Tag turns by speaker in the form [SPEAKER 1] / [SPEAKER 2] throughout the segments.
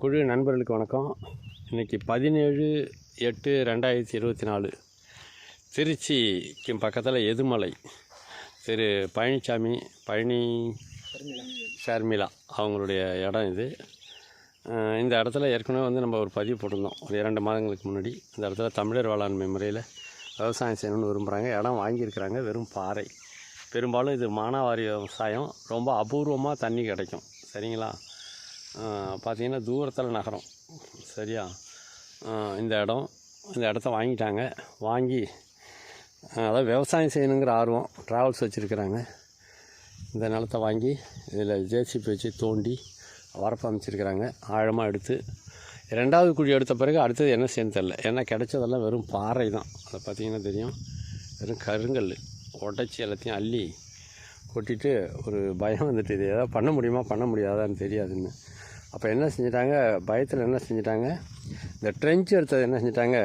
[SPEAKER 1] குழு நண்பர்களுக்கு வணக்கம். இன்றைக்கி பதினேழு எட்டு ரெண்டாயிரத்தி இருபத்தி நாலு. திருச்சிக்கு பக்கத்தில் எதுமலை திரு பழனிசாமி பழனி ஷர்மிளா அவங்களுடைய இடம் இது. இந்த இடத்துல ஏற்கனவே வந்து நம்ம ஒரு பதிவு போட்டிருந்தோம். ஒரு இரண்டு மாதங்களுக்கு முன்னாடி. இந்த இடத்துல தமிழர் வேளாண்மை முறையில் விவசாயம் செய்யணும்னு விரும்புகிறாங்க இடம் வாங்கியிருக்கிறாங்க. வெறும் பாறை. பெரும்பாலும் இது மானாவாரி விவசாயம். ரொம்ப அபூர்வமாக தண்ணி கிடைக்கும். சரிங்களா? பார்த்தீங்கன்னா தூரத்தில் நகரம். சரியா? இந்த இடம் இந்த இடத்த வாங்கிட்டாங்க. வாங்கி அதாவது விவசாயம் செய்யணுங்கிற ஆர்வம் ட்ராவல்ஸ் வச்சுருக்கிறாங்க. இந்த நிலத்தை வாங்கி இதில் ஜேசிபி வச்சு தோண்டி வரப்பு அமைச்சிருக்கிறாங்க. ஆழமாக எடுத்து ரெண்டாவது குழி எடுத்த பிறகு அடுத்தது என்ன செய்யணும் தெரில ஏன்னா கிடைச்சதெல்லாம் வெறும் பாறை தான் அதை பார்த்திங்கன்னா தெரியும். வெறும் கருங்கல் உடச்சி எல்லாத்தையும் அள்ளி கொட்டிட்டு ஒரு பயம் வந்துட்டு இது எதாவது பண்ண முடியுமா பண்ண முடியாதான்னு தெரியாதுன்னு. அப்போ என்ன செஞ்சிட்டாங்க? பயத்தில் என்ன செஞ்சிட்டாங்க? இந்த ட்ரெஞ்சு எடுத்தது என்ன செஞ்சிட்டாங்க?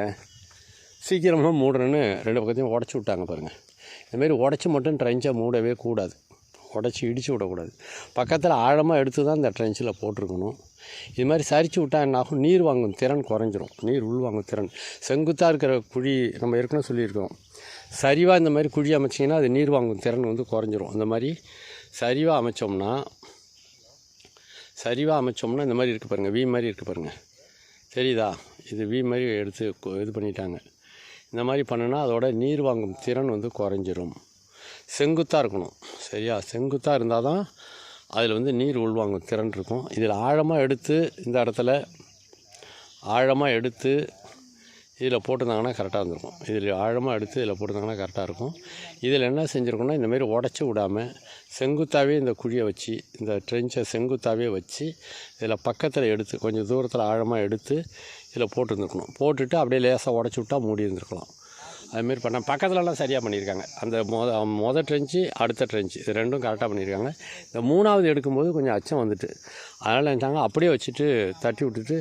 [SPEAKER 1] சீக்கிரமாக மூடணுன்னு ரெண்டு பக்கத்தையும் உடச்சி விட்டாங்க பாருங்கள் இந்தமாரி உடச்சி மட்டும் ட்ரெஞ்சை மூடவே கூடாது. உடச்சி இடித்து விடக்கூடாது. பக்கத்தில் ஆழமாக எடுத்து தான் இந்த ட்ரெஞ்சில் போட்டிருக்கணும். இது மாதிரி சரிச்சு விட்டால் என்ன ஆகும்? நீர் வாங்கும் திறன் குறைஞ்சிரும். நீர் உள்வாங்கும் திறன். செங்குத்தாக இருக்கிற குழி நம்ம ஏற்கனவே சொல்லியிருக்கோம். சரிவாக இந்த மாதிரி குழி அமைச்சிங்கன்னா அது நீர் வாங்கும் திறன் வந்து குறைஞ்சிரும். அந்த மாதிரி சரிவாக அமைச்சோம்னா சரிவாக அமைச்சோம்னா இந்த மாதிரி இருக்குது பாருங்கள் வி மாதிரி இருக்குது பாருங்கள் தெரியுதா? இது வி மாதிரி எடுத்து இது பண்ணிட்டாங்க. இந்த மாதிரி பண்ணுனா அதோட நீர் வாங்கும் திறன் வந்து குறைஞ்சிரும். செங்குத்தாக இருக்கணும். சரியா? செங்குத்தாக இருந்தால் தான் அதில் வந்து நீர் உள்வாங்கும் திறன் இருக்கும். இதில் ஆழமாக எடுத்து இந்த இடத்துல ஆழமாக எடுத்து இதில் போட்டிருந்தாங்கன்னா கரெக்டாக இருந்திருக்கும். இதில் ஆழமாக எடுத்து இதில் போட்டிருந்தாங்கன்னா கரெக்டாக இருக்கும். இதில் என்ன செஞ்சுருக்கோன்னா இந்தமாரி உடச்சி விடாமல் செங்குத்தாகவே இந்த குழியை வச்சு இந்த ட்ரெஞ்சை செங்குத்தாகவே வச்சு இதில் பக்கத்தில் எடுத்து கொஞ்சம் தூரத்தில் ஆழமாக எடுத்து இதில் போட்டுருந்துருக்கணும். போட்டுட்டு அப்படியே லேசாக உடச்சி விட்டால் மூடி இருந்திருக்கலாம். அதுமாரி பண்ண பக்கத்துலலாம் சரியாக பண்ணியிருக்காங்க. அந்த மொத மொதல் ட்ரெஞ்சு அடுத்த ட்ரெஞ்சு இது ரெண்டும் கரெக்டாக பண்ணியிருக்காங்க. இந்த மூணாவது எடுக்கும்போது கொஞ்சம் அச்சம் வந்துட்டு. அதனால் நினச்சாங்க அப்படியே வச்சுட்டு தட்டி விட்டுட்டு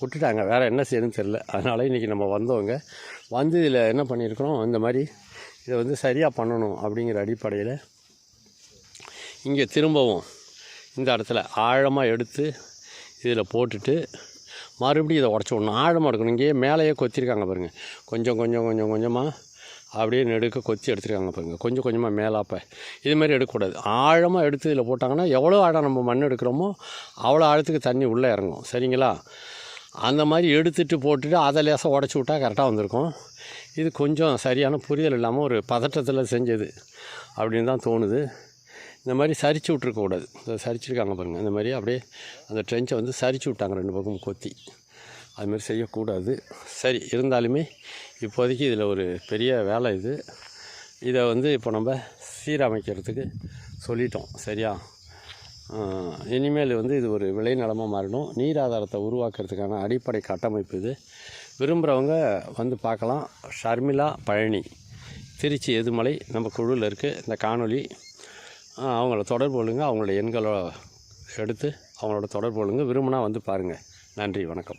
[SPEAKER 1] விட்டுட்டாங்க. வேறு என்ன செய்யணும்னு தெரில அதனால் இன்றைக்கி நம்ம வந்தவங்க வந்து இதில் என்ன பண்ணியிருக்கிறோம் இந்த மாதிரி இதை வந்து சரியாக பண்ணணும் அப்படிங்கிற அடிப்படையில் இங்கே திரும்பவும் இந்த இடத்துல ஆழமாக எடுத்து இதில் போட்டுட்டு மறுபடியும் இதை உடச்சி விடணும். ஆழமாக எடுக்கணும். இங்கேயே மேலேயே கொத்திருக்காங்க பாருங்கள் கொஞ்சம் கொஞ்சம் கொஞ்சம் கொஞ்சமாக அப்படியே நெடுக்க கொத்தி எடுத்துருக்காங்க பாருங்கள் கொஞ்சம் கொஞ்சமாக மேலாப்ப. இது மாதிரி எடுக்கக்கூடாது. ஆழமாக எடுத்து இதில் போட்டாங்கன்னா எவ்வளோ ஆழம் நம்ம மண் எடுக்கிறோமோ அவ்வளோ ஆழத்துக்கு தண்ணி உள்ளே இறங்கும். சரிங்களா? அந்த மாதிரி எடுத்துட்டு போட்டுட்டு அதை லேசாக உடச்சி விட்டா கரெக்டாக வந்திருக்கும். இது கொஞ்சம் சரியான புரிதல் இல்லாமல் ஒரு பதட்டத்தில் செஞ்சது அப்படின்னு தான் தோணுது. இந்த மாதிரி சரிச்சு விட்ருக்கக்கூடாது இந்த சரிச்சிருக்காங்க பாருங்கள் இந்த மாதிரி அப்படியே அந்த ட்ரென்ச்சை வந்து சரிச்சு விட்டாங்க ரெண்டு பக்கம் கொத்தி. அதுமாரி செய்யக்கூடாது. சரி இருந்தாலுமே இப்போதைக்கு இதில் ஒரு பெரிய வேலை இது. இதை வந்து இப்போ நம்ம சீரமைக்கிறதுக்கு சொல்லிட்டோம். சரியா? இனிமேல் வந்து இது ஒரு விளைநிலமாக மாறணும். நீர் ஆதாரத்தை உருவாக்குறதுக்கான அடிப்படை கட்டமைப்பு இது. விரும்புகிறவங்க வந்து பார்க்கலாம். ஷர்மிளா பழனி. திருச்சி எதுமலை நம்ம குழுவில் இருக்குது இந்த காணொளி அவங்கள தொடர்பு கொள்ளுங்கள் அவங்களோட எண்களை எடுத்து அவங்களோட தொடர்பு கொள்ளுங்கள் விரும்பினா வந்து பாருங்கள் நன்றி வணக்கம்.